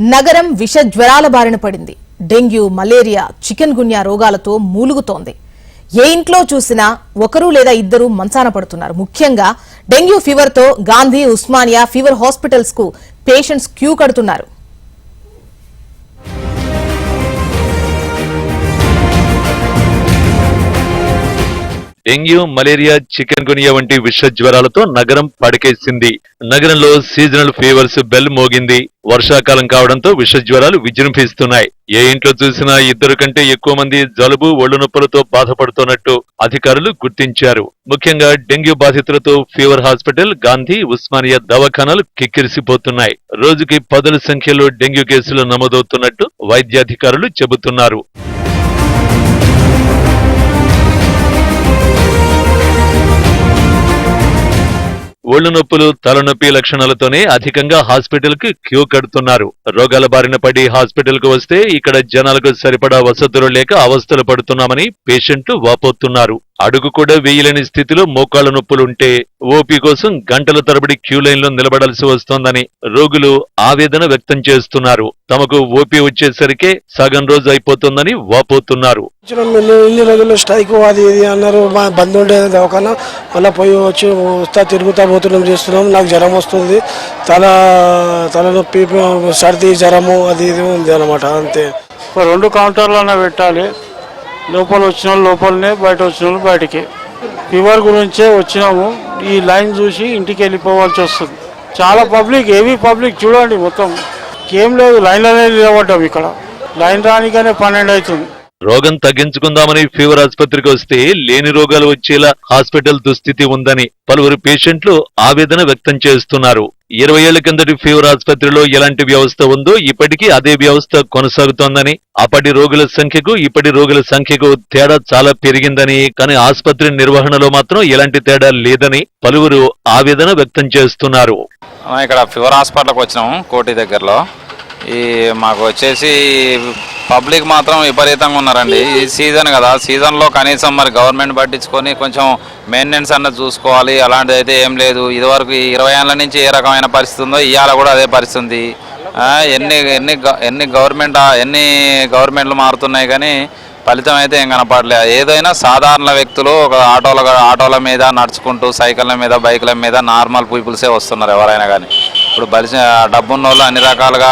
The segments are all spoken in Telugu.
నగరం విష జ్వరాల బారిన పడింది. డెంగ్యూ మలేరియా చికెన్ గున్యా రోగాలతో మూలుగుతోంది. ఏ ఇంట్లో చూసినా ఒకరు లేదా ఇద్దరు మంచాన పడుతున్నారు. ముఖ్యంగా డెంగ్యూ ఫీవర్తో గాంధీ ఉస్మానియా ఫీవర్ హాస్పిటల్స్కు పేషెంట్స్ క్యూ కడుతున్నారు. డెంగ్యూ మలేరియా చికెన్ గునియా వంటి విష జ్వరాలతో నగరం పడకేసింది. నగరంలో సీజనల్ ఫీవర్స్ బెల్ మోగింది. వర్షాకాలం కావడంతో విష జ్వరాలు విజృంభిస్తున్నాయి. ఏ ఇంట్లో చూసినా ఇద్దరు కంటే ఎక్కువ మంది జలుబు ఒళ్ళు నొప్పులతో బాధపడుతున్నట్టు అధికారులు గుర్తించారు. ముఖ్యంగా డెంగ్యూ బాధితులతో ఫీవర్ హాస్పిటల్ గాంధీ ఉస్మానియా దవాఖానాలు కిక్కిరిసిపోతున్నాయి. రోజుకి పదుల సంఖ్యలో డెంగ్యూ కేసులు నమోదవుతున్నట్టు వైద్యాధికారులు చెబుతున్నారు. ఒళ్ళు నొప్పులు తలనొప్పి లక్షణాలతోనే అధికంగా హాస్పిటల్కి క్యూ కడుతున్నారు. రోగాల బారిన పడి హాస్పిటల్కు వస్తే ఇక్కడ జనాలకు సరిపడా వసతులు లేక అవస్థలు పడుతున్నామని పేషెంట్లు వాపోతున్నారు. అడుగు కూడా వేయలేని స్థితిలో మోకాళ్ళ నొప్పులుంటే ఓపీ కోసం గంటల తరబడి క్యూ లైన్లో నిలబడాల్సి వస్తోందని రోగులు ఆవేదన వ్యక్తం చేస్తున్నారు. తమకు ఓపీ వచ్చేసరికే సగం రోజు అయిపోతుందని వాపోతున్నారు. ఇన్ని రోజులు స్ట్రైక్ అది ఇది అన్నారు. మా బంద్ ఉండే దవాఖాన. మళ్ళీ పోయి వచ్చి వస్తా తిరుగుతా పోతున్నాం చేస్తున్నాం. నాకు జ్వరం వస్తుంది. తల తలనొప్పి సర్ది జ్వరము అది ఇది ఉంది అనమాట అంతే. రెండు కౌంటర్లనే పెట్టాలి. లోపల వచ్చిన వాళ్ళు లోపలనే బయట వచ్చిన వాళ్ళు బయటికి. ఫీవర్ గురించే వచ్చినాము. ఈ లైన్ చూసి ఇంటికి వెళ్ళిపోవాల్సి వస్తుంది. చాలా పబ్లిక్ హెవీ పబ్లిక్ చూడండి మొత్తం. ఏం లేదు లైన్లోనే నిలబడ్డాం ఇక్కడ. లైన్ రానికనే పన్నెండు అవుతుంది. రోగం తగ్గించుకుందామని ఫీవర్ ఆసుపత్రికి వస్తే లేని రోగాలు వచ్చేలా హాస్పిటల్ దుస్థితి ఉందని పలువురు పేషెంట్లు ఆవేదన వ్యక్తం చేస్తున్నారు. ఇరవై ఏళ్ళ కిందటి ఫీవర్ ఆసుపత్రిలో ఎలాంటి వ్యవస్థ ఉందో ఇప్పటికీ అదే వ్యవస్థ కొనసాగుతోందని అప్పటి రోగుల సంఖ్యకు ఇప్పటి రోగుల సంఖ్యకు తేడా చాలా పెరిగిందని కానీ ఆసుపత్రి నిర్వహణలో మాత్రం ఎలాంటి తేడా లేదని పలువురు ఆవేదన వ్యక్తం చేస్తున్నారు. ఇక్కడ ఫీవర్ హాస్పిటల్కి వచ్చినాము కోటి దగ్గరలో. ఈ మాకు వచ్చేసి పబ్లిక్ మాత్రం విపరీతంగా ఉన్నారండి. ఈ సీజన్ కదా సీజన్లో కనీసం మరి గవర్నమెంట్ పట్టించుకొని కొంచెం మెయింటెనెన్స్ అన్నది చూసుకోవాలి. అలాంటిది అయితే ఏం లేదు. ఇదివరకు ఇరవై ఏళ్ళ నుంచి ఏ రకమైన పరిస్థితి ఉందో ఇవాళ కూడా అదే పరిస్థితి. ఎన్ని ఎన్ని గ- ఎన్ని గవర్నమెంట్ ఎన్ని గవర్నమెంట్లు మారుతున్నాయి కానీ ఫలితం అయితే ఏం కనపడలే. ఏదైనా సాధారణ వ్యక్తులు ఒక ఆటోల ఆటోల మీద నడుచుకుంటూ సైకిళ్ళ మీద బైకుల మీద నార్మల్ పీపుల్సే వస్తున్నారు ఎవరైనా కానీ. ఇప్పుడు బలిసిన డబ్బున్న వాళ్ళు అన్ని రకాలుగా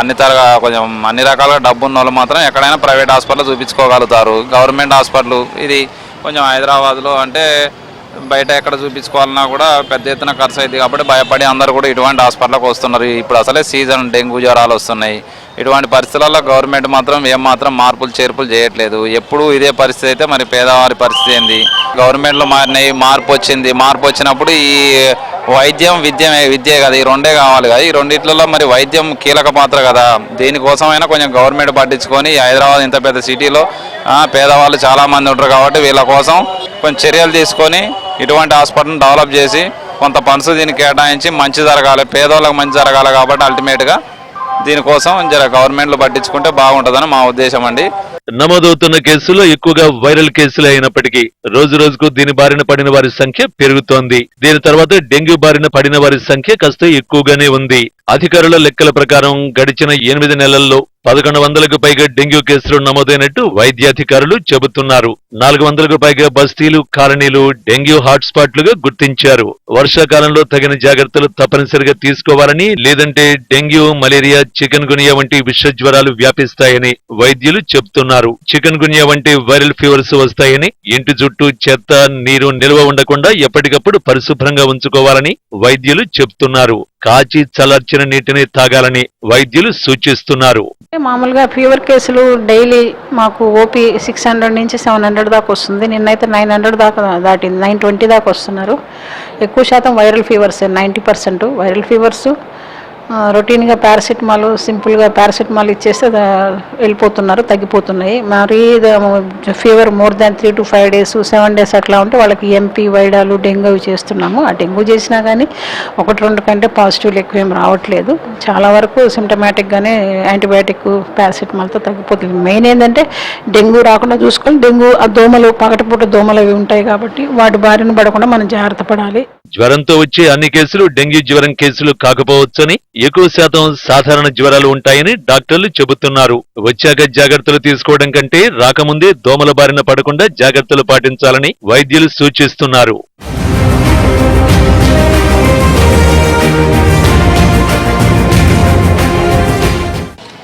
అన్ని తరగా కొంచెం అన్ని రకాలుగా డబ్బున్న వాళ్ళు మాత్రం ఎక్కడైనా ప్రైవేట్ హాస్పిటల్ చూపించుకోగలుగుతారు. గవర్నమెంట్ హాస్పిటల్ ఇది కొంచెం హైదరాబాద్లో అంటే బయట ఎక్కడ చూపించుకోవాలన్నా కూడా పెద్ద ఎత్తున ఖర్చు అయింది కాబట్టి భయపడి అందరూ కూడా ఇటువంటి హాస్పిటల్కి వస్తున్నారు. ఇప్పుడు అసలే సీజన్ డెంగ్యూ జ్వరాలు వస్తున్నాయి. ఇటువంటి పరిస్థితులలో గవర్నమెంట్ మాత్రం ఏం మాత్రం మార్పులు చేర్పులు చేయట్లేదు. ఎప్పుడు ఇదే పరిస్థితి అయితే మరి పేదవారి పరిస్థితి ఏంది? గవర్నమెంట్లో మారినాయి మార్పు వచ్చింది. మార్పు వచ్చినప్పుడు ఈ వైద్యం విద్య విద్యే కదా ఈ రెండే కావాలి కదా. ఈ రెండిట్లలో మరి వైద్యం కీలక పాత్ర కదా. దీనికోసమైనా కొంచెం గవర్నమెంట్ పట్టించుకొని హైదరాబాద్ ఇంత పెద్ద సిటీలో పేదవాళ్ళు చాలామంది ఉంటారు కాబట్టి వీళ్ళ కోసం కొంచెం చర్యలు తీసుకొని ఇటువంటి హాస్పిటల్ని డెవలప్ చేసి కొంత ఫండ్స్ దీనికి కేటాయించి మంచి జరగాలి. పేదవాళ్ళకి మంచి జరగాలి కాబట్టి అల్టిమేట్గా దీనికోసం జర గవర్నమెంట్లు పట్టించుకుంటే బాగుంటుందని మా ఉద్దేశం అండి. నమోదవుతున్న కేసుల్లో ఎక్కువగా వైరల్ కేసులు అయినప్పటికీ రోజు రోజుకు దీని బారిన పడిన వారి సంఖ్య పెరుగుతోంది. దీని తర్వాత డెంగ్యూ బారిన పడిన వారి సంఖ్య కాస్త ఎక్కువగానే ఉంది. అధికారుల లెక్కల ప్రకారం గడిచిన ఎనిమిది నెలల్లో పదకొండు వందలకు పైగా డెంగ్యూ కేసులు నమోదైనట్టు వైద్యాధికారులు చెబుతున్నారు. నాలుగు వందలకు పైగా బస్తీలు కాలనీలు డెంగ్యూ హాట్స్పాట్లుగా గుర్తించారు. వర్షాకాలంలో తగిన జాగ్రత్తలు తప్పనిసరిగా తీసుకోవాలని లేదంటే డెంగ్యూ మలేరియా చికెన్ గునియా వంటి విష జ్వరాలు వ్యాపిస్తాయని వైద్యులు చెబుతున్నారు. చికెన్ గునియా వంటి వైరల్ ఫీవర్స్ వస్తాయని ఇంటి చుట్టూ చెత్త నీరు నిల్వ ఉండకుండా ఎప్పటికప్పుడు పరిశుభ్రంగా ఉంచుకోవాలని వైద్యులు చెబుతున్నారు. కాచి చల్లర్చిన నీటిని తాగాలని వైద్యులు సూచిస్తున్నారు. మామూలుగా ఫీవర్ కేసులు డైలీ మాకు ఓపీ సిక్స్ హండ్రెడ్ నుంచి సెవెన్ హండ్రెడ్ దాకా వస్తుంది. నిన్నైతే నైన్ హండ్రెడ్ దాకా దాటింది. నైన్ ట్వంటీ దాకా వస్తున్నారు. ఎక్కువ శాతం viral fevers ninety percent viral fevers రొటీన్గా పారాసిటమాల్ సింపుల్గా పారాసిటమాల్ ఇచ్చేస్తే వెళ్ళిపోతున్నారు తగ్గిపోతున్నాయి. మరీ fever more than three to five days seven days అట్లా ఉంటే వాళ్ళకి ఎంపీ వైడాలు డెంగ్యూ అవి చేస్తున్నాము. ఆ డెంగ్యూ చేసినా కానీ ఒకటి రెండు కంటే పాజిటివ్లు ఎక్కువ ఏం రావట్లేదు. చాలా వరకు సిమ్టమాటిక్గానే యాంటీబయాటిక్ పారాసిటమాల్తో తగ్గిపోతుంది. మెయిన్ ఏంటంటే డెంగ్యూ రాకుండా చూసుకొని డెంగ్యూ ఆ దోమలు పగటిపూట దోమలు అవి ఉంటాయి కాబట్టి వాటి బారిన పడకుండా మనం జాగ్రత్త పడాలి. జ్వరంతో వచ్చే అన్ని కేసులు డెంగ్యూ జ్వరం కేసులు కాకపోవచ్చని ఎక్కువ శాతం సాధారణ జ్వరాలు ఉంటాయని డాక్టర్లు చెబుతున్నారు. వచ్చాక జాగ్రత్తలు తీసుకోవడం కంటే రాకముందే దోమల బారిన పడకుండా జాగ్రత్తలు పాటించాలని వైద్యులు సూచిస్తున్నారు.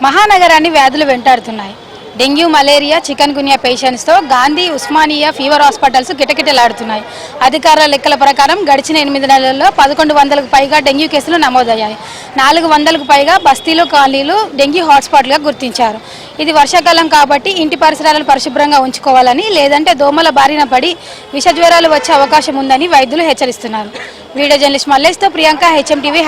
మహానగరాన్ని వ్యాధులు వెంటాడుతున్నాయి. డెంగ్యూ మలేరియా చికెన్ గున్యా పేషెంట్స్తో గాంధీ ఉస్మానియా ఫీవర్ హాస్పిటల్స్ కిటకిటలాడుతున్నాయి అధికారుల లెక్కల ప్రకారం గడిచిన ఎనిమిది నెలల్లో పదకొండు వందలకు పైగా డెంగ్యూ కేసులు నమోదయ్యాయి. నాలుగు వందలకు పైగా బస్తీలు కాలనీలు డెంగ్యూ హాట్స్పాట్లుగా గుర్తించారు. ఇది వర్షాకాలం కాబట్టి ఇంటి పరిసరాలను పరిశుభ్రంగా ఉంచుకోవాలని లేదంటే దోమల బారిన పడి విష జ్వరాలు వచ్చే అవకాశం ఉందని వైద్యులు హెచ్చరిస్తున్నారు. వీడియో జర్నలిస్ట్ మల్లేష్తో ప్రియాంక హెచ్ఎం టీవీ